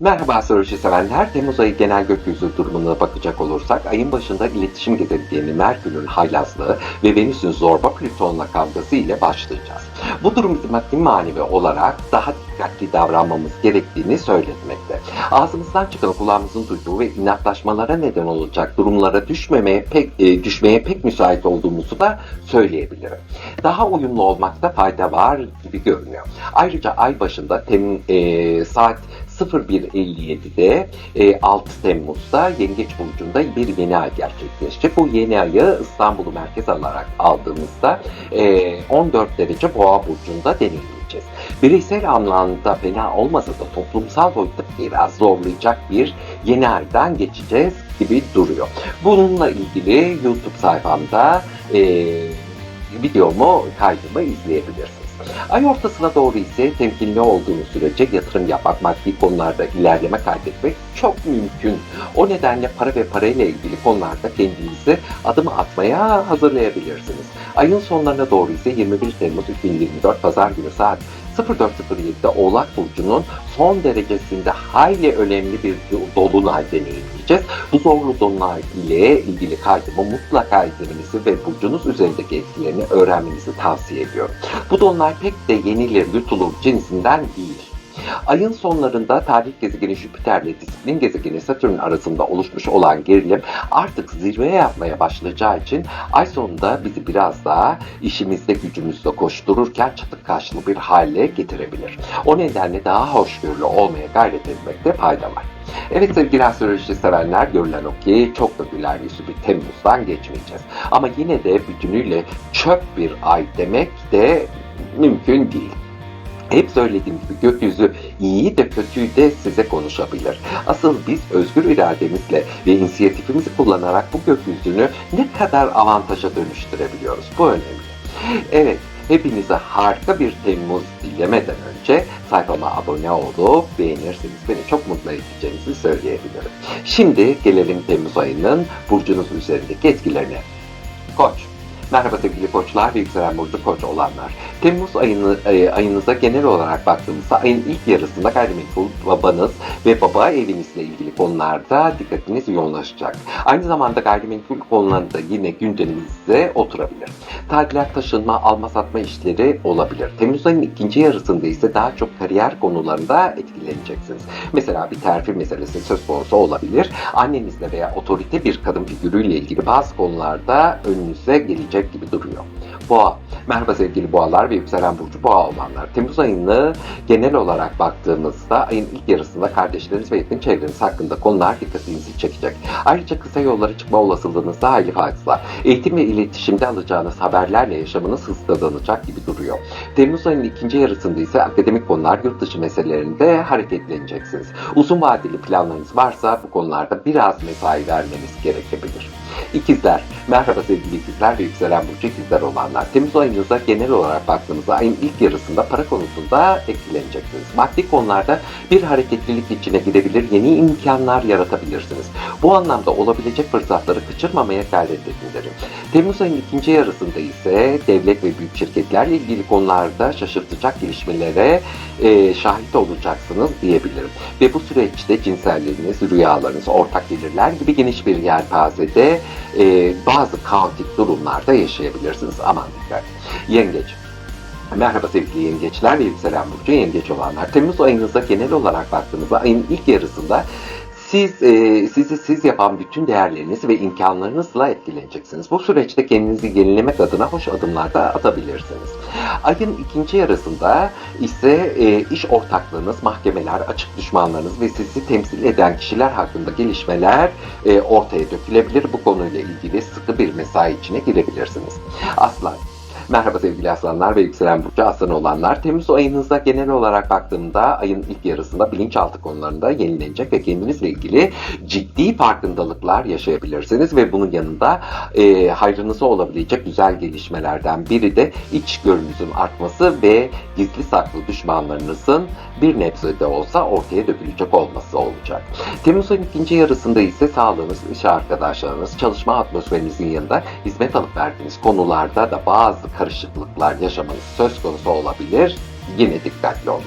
Merhaba astroloji sevenler. Temmuz ayı genel gökyüzü durumuna bakacak olursak ayın başında iletişim gezegeni Merkür'ün haylazlığı ve Venüs'ün zorba Plüton'la kavgası ile başlayacağız. Bu durum bizi maddi manevi olarak daha dikkatli davranmamız gerektiğini söyletmekte. Ağzımızdan çıkan kulağımızın duyduğu ve inatlaşmalara neden olacak durumlara düşmemeye pek e, düşmeye pek müsait olduğumuzu da söyleyebilirim. Daha uyumlu olmakta fayda var gibi görünüyor. Ayrıca ay başında tem, e, saat 01.57'de e, 6 Temmuz'da Yengeç Burcu'nda bir yeni ay gerçekleşecek. Bu yeni ayı İstanbul'u merkez alarak aldığımızda e, 14 derece Boğa Burcu'nda deneyimleyeceğiz. Bireysel anlamda fena olmasa da toplumsal boyutta biraz zorlayacak bir yeni aydan geçeceğiz gibi duruyor. Bununla ilgili YouTube sayfamda e, videomu, kaydımı izleyebilirsiniz. Ay ortasına doğru ise temkinli olduğunuz sürece yatırım yapmak, maddi konularda ilerleme kaydetmek çok mümkün. O nedenle para ve parayla ilgili konularda kendinizi adım atmaya hazırlayabilirsiniz. Ayın sonlarına doğru ise 21 Temmuz 2024 Pazar günü saat 04.07'de Oğlak Burcu'nun son derecesinde hayli önemli bir dolunay deneyimleyeceğiz. Bu zorlu dolunay ile ilgili kaydımı mutlaka izlemenizi ve burcunuz üzerindeki etkilerini öğrenmenizi tavsiye ediyorum. Bu dolunay pek de yenilir, yutulur cinsinden değil. Ayın sonlarında tarih gezegeni Jüpiter ile disiplin gezegeni Satürn arasında oluşmuş olan gerilim artık zirveye yapmaya başlayacağı için ay sonunda bizi biraz daha işimizde gücümüzde koştururken çatık kaşlı bir hale getirebilir. O nedenle daha hoşgörülü olmaya gayret etmekte fayda var. Evet sevgili astroloji sevenler görülen o ki çok da güler yüzlü bir Temmuz'dan geçmeyeceğiz. Ama yine de bütünüyle çöp bir ay demek de mümkün değil. Hep söylediğim gibi gökyüzü iyi de kötüyü de size konuşabilir. Asıl biz özgür irademizle ve inisiyatifimizi kullanarak bu gökyüzünü ne kadar avantaja dönüştürebiliyoruz. Bu önemli. Evet, hepinize harika bir Temmuz dilemeden önce sayfama abone olup beğenirseniz beni çok mutlu edeceğinizi söyleyebilirim. Şimdi gelelim Temmuz ayının burcunuz üzerindeki etkilerine. Koç. Merhaba sevgili koçlar ve yükselen burcu koç olanlar. Temmuz ayını, e, ayınıza genel olarak baktığımızda ayın ilk yarısında gayrimenkul babanız ve baba evinizle ilgili konularda dikkatiniz yoğunlaşacak. Aynı zamanda gayrimenkul konularında yine gündemimizde oturabilir. Tadilat, taşınma, alma satma işleri olabilir. Temmuz ayının ikinci yarısında ise daha çok kariyer konularında etkileneceksiniz. Mesela bir terfi meselesi söz konusu olabilir. Annenizle veya otorite bir kadın figürüyle ilgili bazı konularda önünüze gelecek gibi duruyor. Boğa. Merhaba sevgili boğalar ve yükselen burcu boğa olanlar. Temmuz ayını genel olarak baktığımızda ayın ilk yarısında kardeşleriniz ve yakın çevreniz hakkında konular dikkatinizi çekecek. Ayrıca kısa yollara çıkma olasılığınız da hayli fazla. Eğitim ve iletişimde alacağınız haberlerle yaşamınız hızlanacak gibi duruyor. Temmuz ayının ikinci yarısında ise akademik konular yurt dışı meselelerinde hareketleneceksiniz. Uzun vadeli planlarınız varsa bu konularda biraz mesai vermeniz gerekebilir. İkizler. Merhaba sevgili ikizler ve yükselen burcu ikizler olanlar. Temmuz ayınıza genel olarak baktığımızda ayın ilk yarısında para konusunda etkileneceksiniz. Maddi konularda bir hareketlilik içine girebilir, yeni imkanlar yaratabilirsiniz. Bu anlamda olabilecek fırsatları kaçırmamaya gayret edin. Temmuz ayının ikinci yarısında ise devlet ve büyük şirketlerle ilgili konularda şaşırtacak gelişmelere e, şahit olacaksınız diyebilirim. Ve bu süreçte cinselliğiniz, rüyalarınız, ortak gelirler gibi geniş bir yelpazede e, bazı kaotik durumlarda yaşayabilirsiniz. Aman dikkat. Yengeç. Merhaba sevgili yengeçler yükselen burcu yengeç olanlar. Temmuz ayınıza genel olarak baktığımızda ayın ilk yarısında siz e, sizi siz yapan bütün değerleriniz ve imkanlarınızla etkileneceksiniz. Bu süreçte kendinizi yenilemek adına hoş adımlar da atabilirsiniz. Ayın ikinci yarısında ise e, iş ortaklığınız, mahkemeler, açık düşmanlarınız ve sizi temsil eden kişiler hakkında gelişmeler e, ortaya dökülebilir. Bu konuyla ilgili sıkı bir mesai içine girebilirsiniz. Aslan. Merhaba sevgili aslanlar ve yükselen burcu aslan olanlar. Temmuz ayınıza genel olarak baktığımda ayın ilk yarısında bilinçaltı konularında yenilenecek ve kendinizle ilgili ciddi farkındalıklar yaşayabilirsiniz ve bunun yanında e, hayrınıza olabilecek güzel gelişmelerden biri de iç görünüzün artması ve gizli saklı düşmanlarınızın bir nebze de olsa ortaya dökülecek olması olacak. Temmuz ayının ikinci yarısında ise sağlığınız, iş arkadaşlarınız, çalışma atmosferinizin yanında hizmet alıp verdiğiniz konularda da bazı karışıklıklar yaşamanız söz konusu olabilir. Yine dikkatli olun.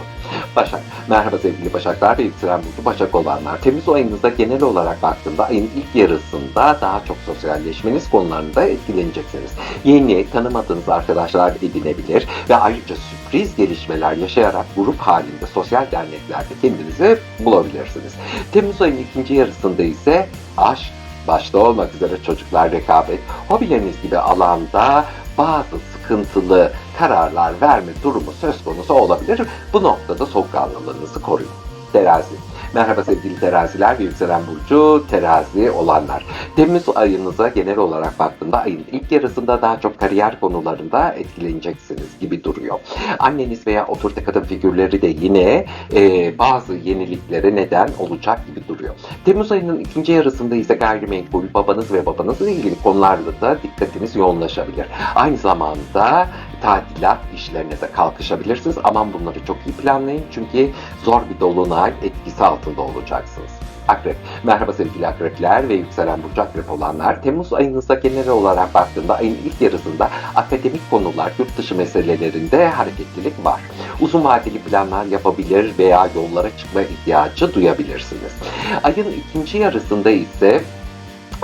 Başak. Merhaba sevgili Başaklar ve yükselen burcu Başak olanlar. Temmuz ayınızda genel olarak baktığımda ayın ilk yarısında daha çok sosyalleşmeniz konularında etkileneceksiniz. Yeni, tanımadığınız arkadaşlar edinebilir ve ayrıca sürpriz gelişmeler yaşayarak grup halinde sosyal derneklerde kendinizi bulabilirsiniz. Temmuz ayının ikinci yarısında ise aşk, başta olmak üzere çocuklar rekabet, hobileriniz gibi alanda bazı sıkıntılı kararlar verme durumu söz konusu olabilir. Bu noktada soğukkanlılığınızı koruyun. Terazi. Merhaba sevgili teraziler ve yükselen burcu terazi olanlar. Temmuz ayınıza genel olarak baktığımda ayın ilk yarısında daha çok kariyer konularında etkileneceksiniz gibi duruyor. Anneniz veya otorite kadın figürleri de yine e, bazı yeniliklere neden olacak gibi duruyor. Temmuz ayının ikinci yarısında ise gayrimenkul, babanız ve babanızla ilgili konularla da dikkatiniz yoğunlaşabilir. Aynı zamanda tadilat işlerine de kalkışabilirsiniz. Aman bunları çok iyi planlayın çünkü zor bir dolunay etkisi altında olacaksınız. Akrep. Merhaba sevgili akrepler ve yükselen burcu akrep olanlar. Temmuz ayınızda genel olarak baktığımda ayın ilk yarısında akademik konular, yurt dışı meselelerinde hareketlilik var. Uzun vadeli planlar yapabilir veya yollara çıkma ihtiyacı duyabilirsiniz. Ayın ikinci yarısında ise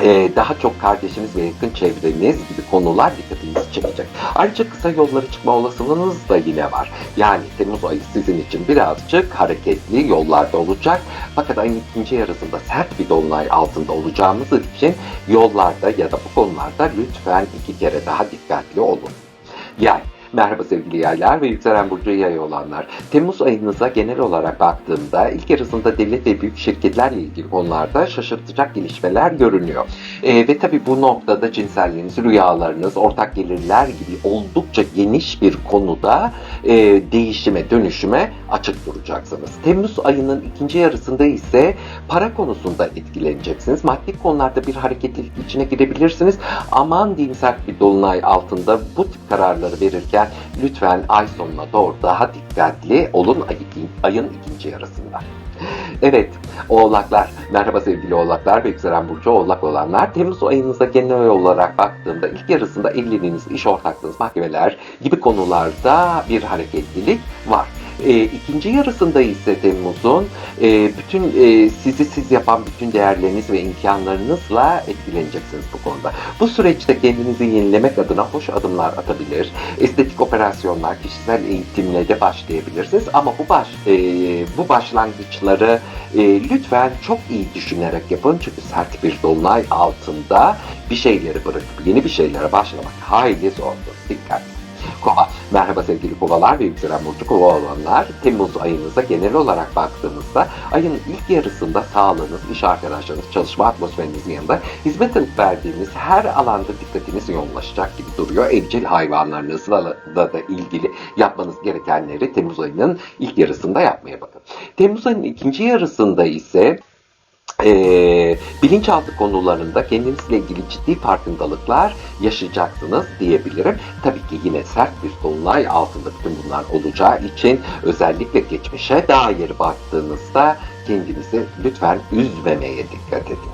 ee, daha çok kardeşiniz ve yakın çevreniz gibi konular dikkatinizi çekecek. Ayrıca kısa yollara çıkma olasılığınız da yine var. Yani Temmuz ayı sizin için birazcık hareketli yollarda olacak. Fakat ayın ikinci yarısında sert bir dolunay altında olacağımız için yollarda ya da bu konularda lütfen iki kere daha dikkatli olun. Yay. Merhaba sevgili yaylar ve yükselen burcu yay olanlar. Temmuz ayınıza genel olarak baktığımda ilk yarısında devlet ve büyük şirketlerle ilgili konularda şaşırtacak gelişmeler görünüyor. Ee, ve tabi bu noktada cinselliğiniz, rüyalarınız, ortak gelirler gibi oldukça geniş bir konuda e, değişime, dönüşüme açık duracaksınız. Temmuz ayının ikinci yarısında ise para konusunda etkileneceksiniz. Maddi konularda bir hareketlilik içine girebilirsiniz. Aman sert bir dolunay altında bu tip kararları verirken lütfen ay sonuna doğru daha dikkatli olun ayın ikinci yarısında. Evet, oğlaklar. Merhaba sevgili oğlaklar ve yükselen burcu oğlak olanlar. Temmuz ayınıza genel olarak baktığımda ilk yarısında evliliğiniz, iş ortaklığınız, mahkemeler gibi konularda bir hareketlilik var. E, ikinci yarısında ise Temmuz'un e, bütün e, sizi siz yapan bütün değerleriniz ve imkanlarınızla etkileneceksiniz bu konuda. Bu süreçte kendinizi yenilemek adına hoş adımlar atabilir. Estetik operasyonlar, kişisel eğitimle de başlayabilirsiniz. Ama bu baş e, bu başlangıçları e, lütfen çok iyi düşünerek yapın. Çünkü sert bir dolunay altında bir şeyleri bırakıp yeni bir şeylere başlamak hayli zordur. Dikkat. Kova. Merhaba sevgili kovalar ve yükselen burcu kova olanlar. Temmuz ayınıza genel olarak baktığımızda ayın ilk yarısında sağlığınız, iş arkadaşlarınız, çalışma atmosferinizin yanında hizmet verdiğiniz her alanda dikkatiniz yoğunlaşacak gibi duruyor. Evcil hayvanlarınızla da, da ilgili yapmanız gerekenleri Temmuz ayının ilk yarısında yapmaya bakın. Temmuz ayının ikinci yarısında ise e, bilinçaltı konularında kendinizle ilgili ciddi farkındalıklar yaşayacaksınız diyebilirim. Tabii ki yine sert bir dolunay altında bütün bunlar olacağı için özellikle geçmişe dair baktığınızda kendinizi lütfen üzmemeye dikkat edin.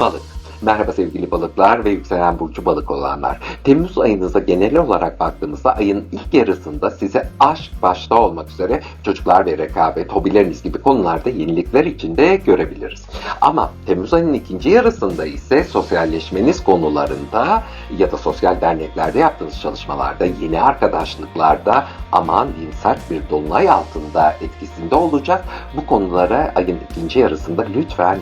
Balık Merhaba sevgili balıklar ve yükselen burcu balık olanlar. Temmuz ayınıza genel olarak baktığımızda ayın ilk yarısında size aşk başta olmak üzere çocuklar ve rekabet, hobileriniz gibi konularda yenilikler içinde görebiliriz. Ama Temmuz ayının ikinci yarısında ise sosyalleşmeniz konularında ya da sosyal derneklerde yaptığınız çalışmalarda, yeni arkadaşlıklarda aman diyeyim sert bir dolunay altında etkisinde olacak. Bu konulara ayın ikinci yarısında lütfen